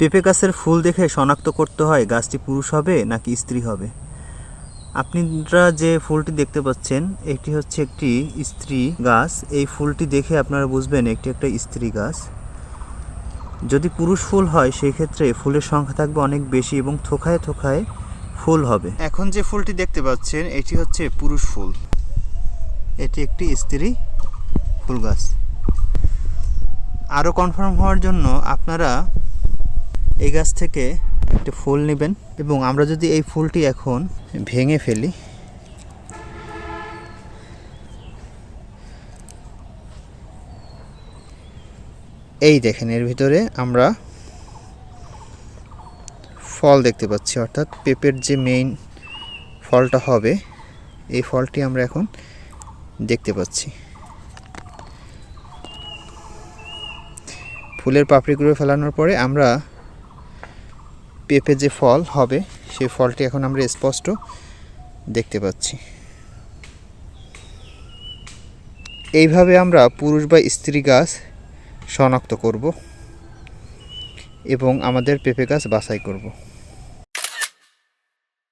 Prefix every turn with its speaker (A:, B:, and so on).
A: পেঁপে গাছের ফুল দেখে শনাক্ত করতে হয়, গাছটি পুরুষ হবে নাকি স্ত্রী হবে? আপনারা যে ফুলটি দেখতে পাচ্ছেন, এটি হচ্ছে একটি স্ত্রী গাছ। এই ফুলটি দেখে আপনারা বুঝবেন একটি একটা স্ত্রী গাছ। যদি পুরুষ ফুল হয়, সেই ক্ষেত্রে ফুলের সংখ্যা থাকবে অনেক বেশি এবং থোকায় থোকায় ফুল হবে। এখন যে ফুলটি দেখতে পাচ্ছেন, এটি হচ্ছে পুরুষ ফুল। এটি একটি স্ত্রী ফুল গাছ। আরও কনফার্ম হওয়ার জন্য আপনারা এই গাছ থেকে একটা ফুল নেবেন এবং আমরা যদি এই ফুলটি এখন ভেঙে ফেলি, এই দেখেন এর ভিতরে আমরা ফল দেখতে পাচ্ছি, অর্থাৎ পেঁপের যে মেইন ফলটা হবে, এই ফলটি আমরা এখন দেখতে পাচ্ছি। ফুলের পাপড়িগুলো ফেলানোর পরে আমরা পেঁপে যে ফল হবে সেই ফলটি এখন আমরা স্পষ্ট দেখতে পাচ্ছি। এইভাবে আমরা পুরুষ বা স্ত্রী গাছ শনাক্ত করব এবং আমাদের পেঁপে গাছ বাছাই করব।